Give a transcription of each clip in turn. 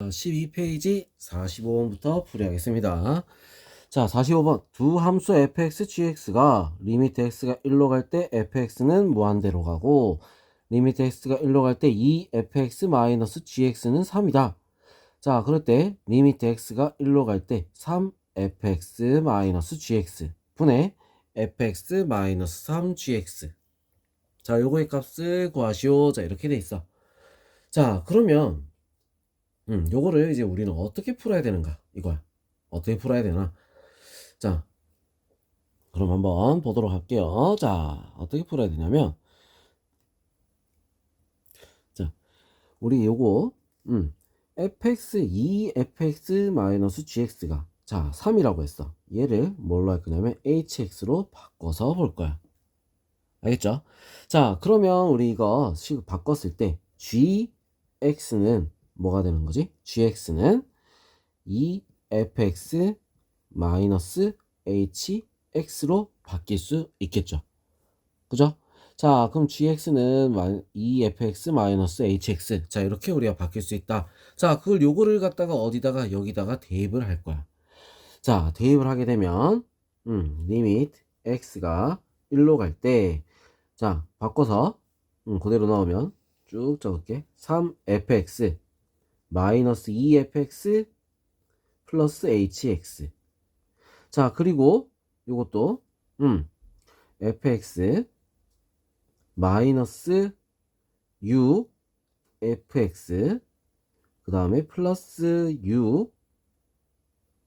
12페이지 45번부터 풀이하겠습니다. 자, 45번. 두 함수 fx, gx가 리미트 x가 1로 갈 때 fx는 무한대로 가고 리미트 x가 1로 갈 때 2fx 마이너스 gx는 3이다. 자, 그럴 때 리미트 x가 1로 갈 때 3fx 마이너스 gx 분의 fx 마이너스 3gx 자, 요거의 값을 구하시오. 자, 이렇게 돼 있어. 자, 그러면 음, 요거를 이제 우리는 어떻게 풀어야 되는가? 이거야. 어떻게 풀어야 되나? 자, 그럼 한번 보도록 할게요. 자, 어떻게 풀어야 되냐면, 자, 우리 요거, 음, fx 2fx 마이너스 gx가, 자, 3이라고 했어. 얘를 뭘로 할 거냐면, hx로 바꿔서 볼 거야. 알겠죠? 자, 그러면 우리 이거 식 바꿨을 때, gx는 뭐가 되는 거지? gx는 2fx 마이너스 hx로 바뀔 수 있겠죠. 그죠? 자, 그럼 gx는 2fx 마이너스 hx. 자, 이렇게 우리가 바뀔 수 있다. 자, 그걸 요거를 갖다가 어디다가 여기다가 대입을 할 거야. 자, 대입을 하게 되면 음, 리미트 x가 1로 갈 때 자, 바꿔서 음, 그대로 넣으면 쭉 적을게. 3fx 마이너스 2fx 플러스 hx 자 그리고 요것도 음 fx 마이너스 u fx 그 다음에 플러스 u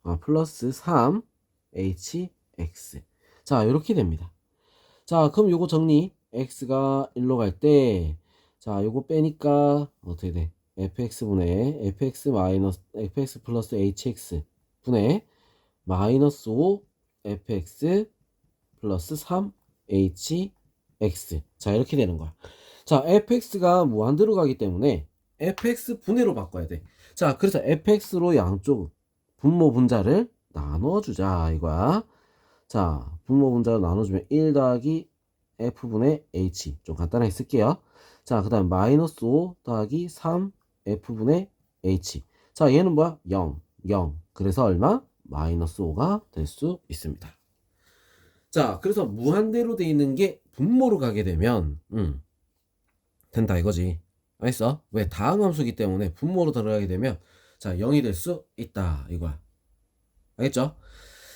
아 플러스 3 hx 자 이렇게 됩니다. 자 그럼 요거 정리. x가 1로 갈 때 자 요거 빼니까 어떻게 돼 fx분의 fx 마이너스 fx 플러스 hx 분의 마이너스 5 fx 플러스 3 hx. 자 이렇게 되는 거야. 자 fx가 무한대로 가기 때문에 fx 분해로 바꿔야 돼자 그래서 fx로 양쪽 분모 분자를 나눠주자 이거야. 자 분모 분자를 나눠주면 1 더하기 f분의 h. 좀 간단하게 쓸게요. 자 그 다음 마이너스 5 더하기 3 f분의 h. 자, 얘는 뭐야? 0, 0. 그래서 얼마? 마이너스 5가 될 수 있습니다. 자, 그래서 무한대로 돼 있는 게 분모로 가게 되면, 음, 된다 이거지. 알겠어? 왜? 다음 함수기 때문에 분모로 들어가게 되면, 자, 0이 될 수 있다. 이거야. 알겠죠?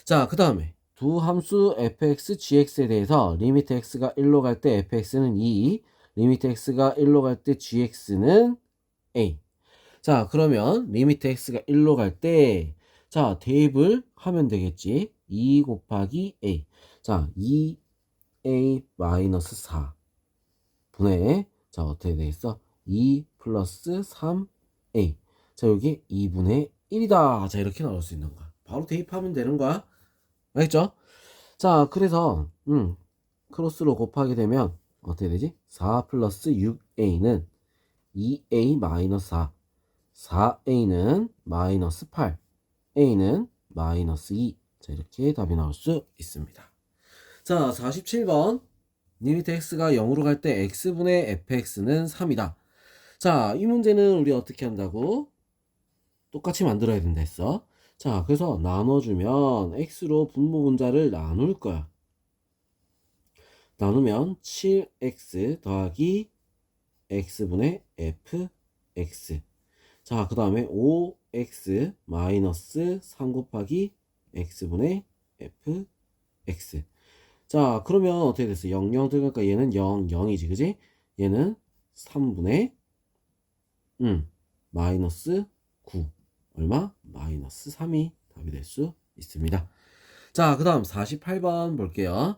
자, 그 다음에 두 함수 fx, gx에 대해서 리미트 x가 1로 갈 때 fx는 2, 리미트 x가 1로 갈 때 gx는 a. 자, 그러면 리미트 x가 1로 갈 때, 자, 대입을 하면 되겠지. 2 곱하기 a. 자, 2a 마이너스 4 분의, 자, 어떻게 되겠어? 2 플러스 3a. 자, 여기 2분의 1이다. 자, 이렇게 나올 수 있는 거야. 바로 대입하면 되는 거야. 알겠죠? 자, 그래서, 음, 크로스로 곱하게 되면, 어떻게 되지? 4 플러스 6a는 2a 마이너스 4 4a는 마이너스 8 a는 마이너스 2 자, 이렇게 답이 나올 수 있습니다. 자 47번. 리미트 x가 0으로 갈 때 x분의 fx는 3이다. 자 이 문제는 우리 어떻게 한다고? 똑같이 만들어야 된다 했어. 자 그래서 나눠주면 x로 분모 분자를 나눌 거야. 나누면 7x 더하기 x분의 fx. 자 그 다음에 5x 마이너스 3 곱하기 x분의 fx. 자 그러면 어떻게 됐어? 0 0 들어가니까 얘는 0 0이지 그지? 얘는 3분의 음 마이너스 9 얼마? 마이너스 3이 답이 될 수 있습니다. 자 그 다음 48번 볼게요.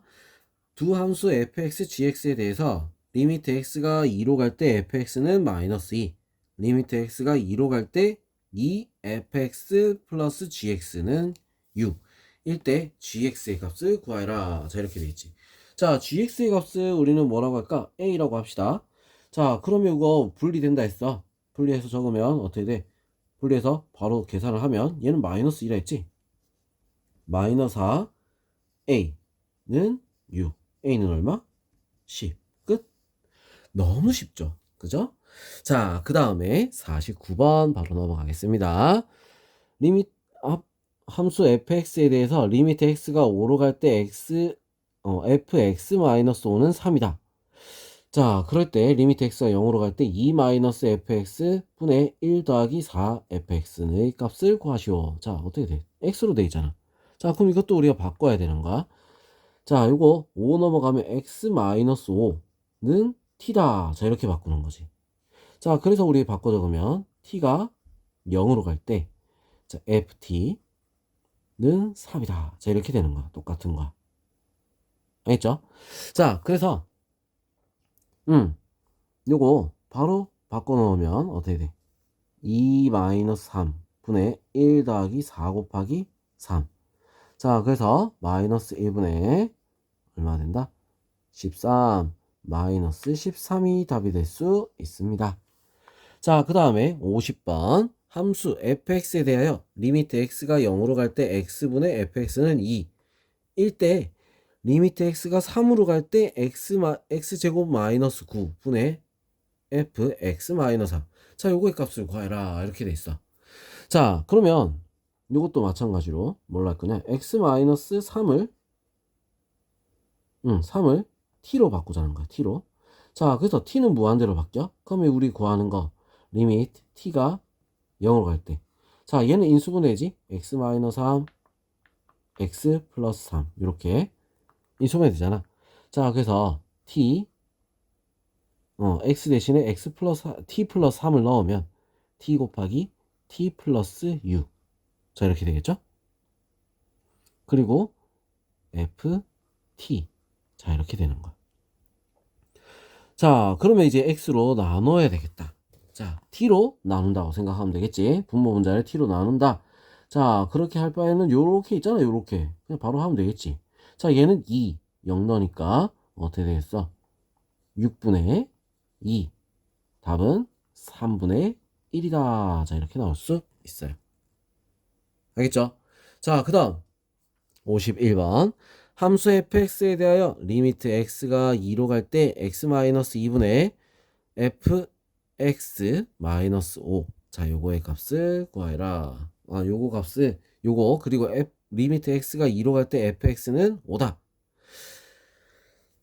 두 함수 fx gx에 대해서 리미트 x가 2로 갈 때 fx는 마이너스 2 리미트 x가 2로 갈 때 2fx 플러스 gx는 6 일때 gx의 값을 구하라. 자 이렇게 되어 있지. 자 gx의 값을 우리는 뭐라고 할까? A라고 합시다. 자 그러면 이거 분리된다 했어. 분리해서 적으면 어떻게 돼? 분리해서 바로 계산을 하면 얘는 마이너스 1라 했지? 마이너스 4 a는 6 a는 얼마? 10끝 너무 쉽죠. 그죠? 자, 그 다음에 49번 바로 넘어가겠습니다. 리밋, 합, 함수 fx에 대해서 리미트 x가 5로 갈 때 x, 어, fx-5는 3이다. 자, 그럴 때 리미트 x가 0으로 갈 때 2-fx 분의 1 더하기 4fx의 값을 구하시오. 자, 어떻게 돼? x로 돼 있잖아. 자, 그럼 이것도 우리가 바꿔야 되는 거야. 자, 이거 5 넘어가면 x-5는 t다. 자, 이렇게 바꾸는 거지. 자, 그래서 우리 바꿔 적으면 t가 0으로 갈 때, 자, ft는 3이다. 자, 이렇게 되는 거야. 똑같은 거야. 알겠죠? 자, 그래서, 음, 요거 바로 바꿔 놓으면 어떻게 돼? 2-3 분의 1 더하기 4 곱하기 3. 자, 그래서 마이너스 1분의 얼마 된다? 13 마이너스 13이 답이 될 수 있습니다. 자, 그 다음에 50번 함수 fx에 대하여 리미트 x가 0으로 갈 때 x분의 fx는 2일때 리미트 x가 3으로 갈 때 x, x제곱 마이너스 9 분의 fx 마이너스 4. 자, 요거의 값을 구해라. 이렇게 돼 있어. 자, 그러면 요것도 마찬가지로 뭘로 할 거냐? x 마이너스 3을 음, 3을 t로 바꾸자는 거야. t로. 자, 그래서 t는 무한대로 바뀌어. 그러면 우리 구하는 거 리미트 t가 0으로 갈 때. 자, 얘는 인수분해지. x 마이너스 3 x 플러스 3 이렇게 인수분해 되잖아. 자, 그래서 t 어, x 대신에 x 플러스 t 플러스 3을 넣으면 t 곱하기 t 플러스 u 자 이렇게 되겠죠? 그리고 ft 자 이렇게 되는 거야. 자 그러면 이제 x로 나눠야 되겠다. 자 t로 나눈다고 생각하면 되겠지. 분모 분자를 t로 나눈다. 자 그렇게 할 바에는 요렇게 있잖아 요렇게 그냥 바로 하면 되겠지. 자 얘는 2 0 넣으니까 어떻게 되겠어? 6분의 2 답은 3분의 1이다. 자 이렇게 나올 수 있어요. 알겠죠? 자, 그 다음 51번 함수 fx에 대하여 리미트 x가 2로 갈 때 x-2분의 fx-5 자, 요거의 값을 구하라. 아, 요거 값을 요거 그리고 f, 리미트 x가 2로 갈 때 fx는 5다.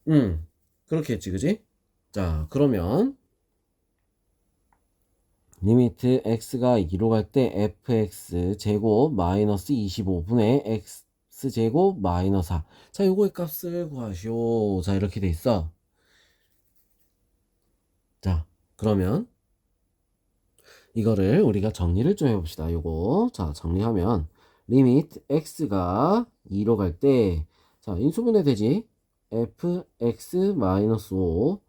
음, 그렇게 했지, 그지? 자, 그러면 리미트 x가 2로 갈 때 fx 제곱 마이너스 25분의 x 제곱 마이너스 4. 자, 요거의 값을 구하시오. 자, 이렇게 돼 있어. 자, 그러면 이거를 우리가 정리를 좀 해봅시다. 요거. 자, 정리하면 리미트 x가 2로 갈 때, 자, 인수분해 되지? fx 마이너스 5,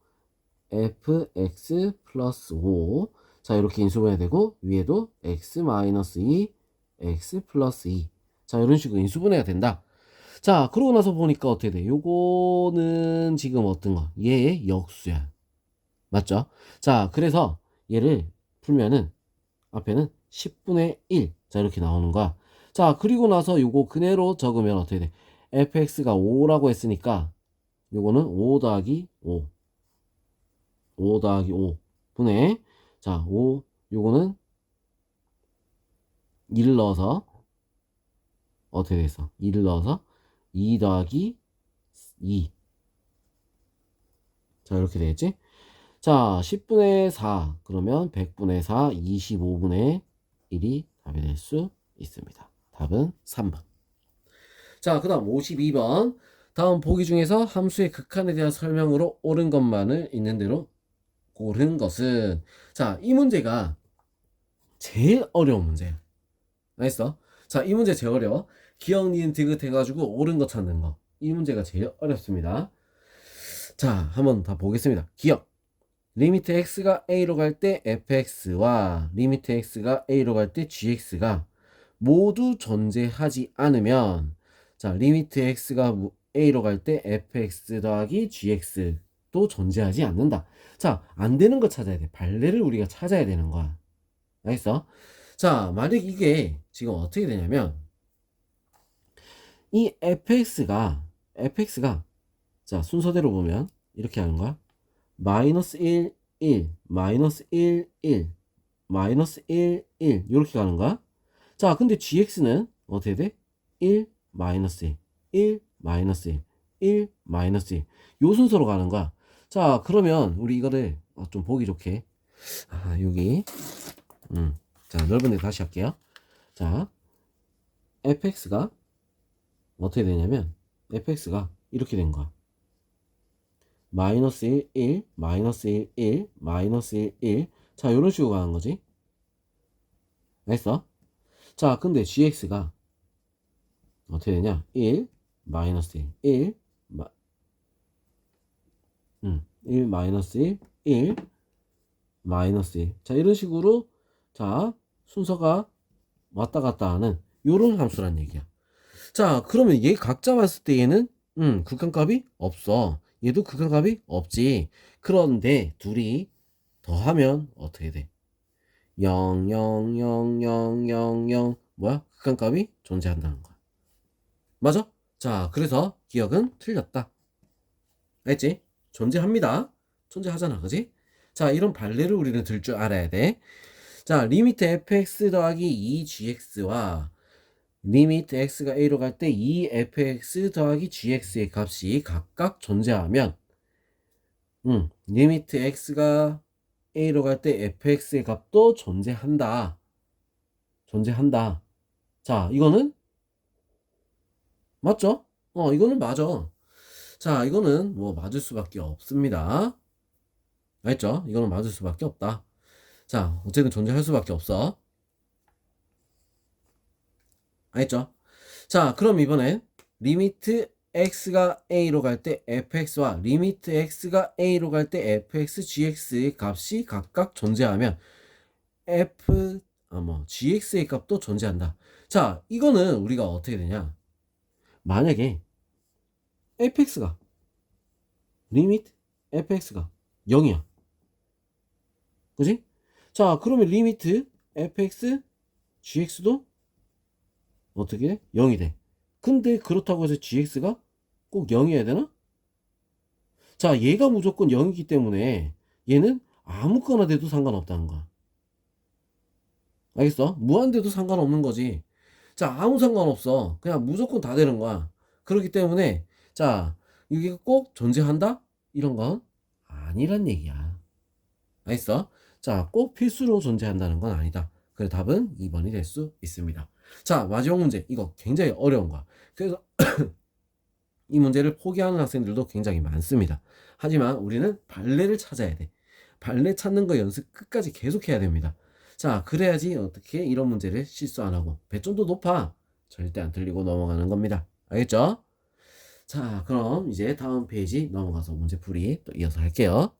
fx 플러스 5. 자, 이렇게 인수분해 되고, 위에도 x 마이너스 2, x 플러스 2. 자, 이런 식으로 인수분해가 된다. 자, 그러고 나서 보니까 어떻게 돼? 요거는 지금 어떤 거? 얘의 역수야. 맞죠? 자, 그래서 얘를 풀면은 앞에는 10분의 1. 자, 이렇게 나오는 거야. 자, 그리고 나서 요거 그대로 적으면 어떻게 돼? fx가 5라고 했으니까 요거는 5 더하기 5. 5 더하기 5 분의 자, 5 요거는 1을 넣어서 어떻게 돼서 2를 넣어서 2 더하기 2. 자, 이렇게 되겠지? 자, 10분의 4 그러면 100분의 4 25분의 1이 답이 될 수 있습니다. 답은 3번. 자, 그 다음 52번. 다음 보기 중에서 함수의 극한에 대한 설명으로 옳은 것만을 있는 대로 고른 것은 자, 이 문제가 제일 어려운 문제야. 알겠어? 자, 이 문제 제일 어려워. 기억, 니은, 디귿 해가지고 옳은 거 찾는 거. 이 문제가 제일 어렵습니다. 자, 한번 다 보겠습니다. 기억. 리미트 x가 a로 갈 때 fx와 리미트 x가 a로 갈 때 gx가 모두 존재하지 않으면 자, 리미트 x가 a로 갈 때 fx 더하기 gx도 존재하지 않는다. 자, 안 되는 거 찾아야 돼. 발레를 우리가 찾아야 되는 거야. 알겠어? 자, 만약 이게 지금 어떻게 되냐면 이 fx가 fx가 자, 순서대로 보면 이렇게 하는 거야. 마이너스 1, 1, 마이너스 1, 1, 마이너스 1, 1 이렇게 가는 거야. 자, 근데 gx는 어떻게 돼? 1, 마이너스 1, 1, 마이너스 1, 1, 마이너스 1. 요 순서로 가는 거야. 자, 그러면 우리 이거를 어, 좀 보기 좋게. 아, 여기. 음. 자, 넓은 데 다시 할게요. 자, fx가 어떻게 되냐면, fx가 이렇게 된 거야. 마이너스 1, 1, 마이너스 1, 1, 마이너스 1, 1. 자, 이런 식으로 가는 거지. 알겠어? 자, 근데 gx가 어떻게 되냐? 1, 마이너스 1, 1, 마, 음, 1, 마이너스 1, 1, 마이너스 1. 자, 이런 식으로, 자, 순서가 왔다 갔다 하는 요런 함수란 얘기야. 자, 그러면 얘 각자 봤을 때 얘는, 음, 극한값이 없어. 얘도 극한값이 없지. 그런데 둘이 더하면 어떻게 돼? 0, 0, 0, 0, 0, 0. 뭐야? 극한값이 존재한다는 거야. 맞아? 자, 그래서 기억은 틀렸다. 알지? 존재합니다. 존재하잖아. 그지? 자, 이런 발레를 우리는 들 줄 알아야 돼. 자, 리미트 fx 더하기 2gx와 리미트 x가 a로 갈 때 2fx 더하기 gx의 값이 각각 존재하면 음, 리미트 x가 a로 갈 때 fx의 값도 존재한다. 존재한다. 자, 이거는 맞죠? 어, 이거는 맞아. 자, 이거는 뭐 맞을 수밖에 없습니다. 알겠죠? 이거는 맞을 수밖에 없다. 자, 어쨌든 존재할 수밖에 없어. 알겠죠? 자, 그럼 이번엔 리미트 x가 a로 갈 때 fx와 리미트 x가 a로 갈 때 fx, gx의 값이 각각 존재하면 f, 아, 뭐, gx의 값도 존재한다. 자, 이거는 우리가 어떻게 되냐? 만약에 fx가 리미트 fx가 0이야. 그지? 자, 그러면 리미트 fx, gx도 어떻게 돼? 0이 돼. 근데 그렇다고 해서 gx가 꼭 0이어야 되나? 자, 얘가 무조건 0이기 때문에 얘는 아무거나 돼도 상관없다는 거야. 알겠어? 무한돼도 상관없는 거지. 자, 아무 상관없어. 그냥 무조건 다 되는 거야. 그렇기 때문에, 자, 이게 꼭 존재한다? 이런 건 아니란 얘기야. 알겠어? 자, 꼭 필수로 존재한다는 건 아니다. 그래, 답은 2번이 될 수 있습니다. 자, 마지막 문제. 이거 굉장히 어려운 거야. 그래서 이 문제를 포기하는 학생들도 굉장히 많습니다. 하지만 우리는 발레를 찾아야 돼. 발레 찾는 거 연습 끝까지 계속 해야 됩니다. 자, 그래야지 어떻게 이런 문제를 실수 안 하고 배점도 높아. 절대 안 틀리고 넘어가는 겁니다. 알겠죠? 자, 그럼 이제 다음 페이지 넘어가서 문제 풀이 또 이어서 할게요.